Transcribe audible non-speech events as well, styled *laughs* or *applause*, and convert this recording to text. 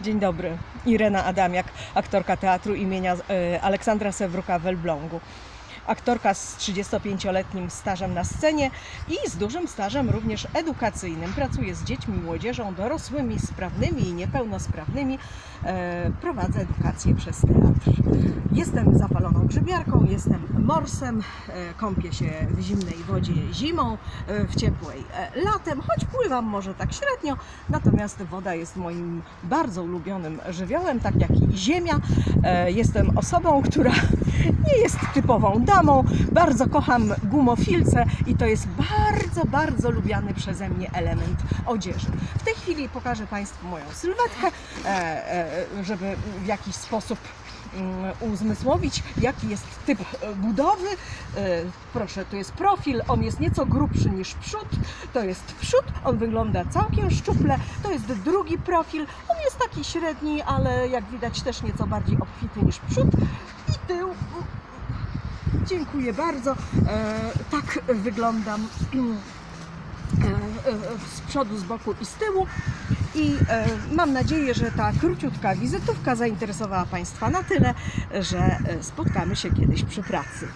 Dzień dobry. Irena Adamiak, aktorka teatru imienia e, Aleksandra Sewruka w Elblągu. Aktorka z 35-letnim stażem na scenie i z dużym stażem również edukacyjnym. Pracuję z dziećmi, młodzieżą, dorosłymi, sprawnymi i niepełnosprawnymi. E, prowadzę edukację przez teatr. Jestem zapaloną grzybiarką, jestem morsem, e, kąpię się w zimnej wodzie zimą, e, w ciepłej e, latem, choć pływam może tak średnio, natomiast woda jest moim bardzo ulubionym żywiołem, tak jak i ziemia. E, Jestem osobą, która *laughs* nie jest typową damą, bardzo kocham gumofilce i to jest bardzo, bardzo lubiany przeze mnie element odzieży. W tej chwili pokażę Państwu moją sylwetkę, e, e, żeby w jakiś sposób mm, uzmysłowić, jaki jest typ e, budowy. Proszę, tu jest profil, on jest nieco grubszy niż przód. To jest przód, on wygląda całkiem szczuple. To jest drugi profil, on jest taki średni, ale jak widać też nieco bardziej obfity niż przód. I tył. Dziękuję bardzo. E, tak wyglądam e, e, z przodu, z boku i z tyłu. I mam nadzieję, że ta króciutka wizytówka zainteresowała Państwa na tyle, że spotkamy się kiedyś przy pracy.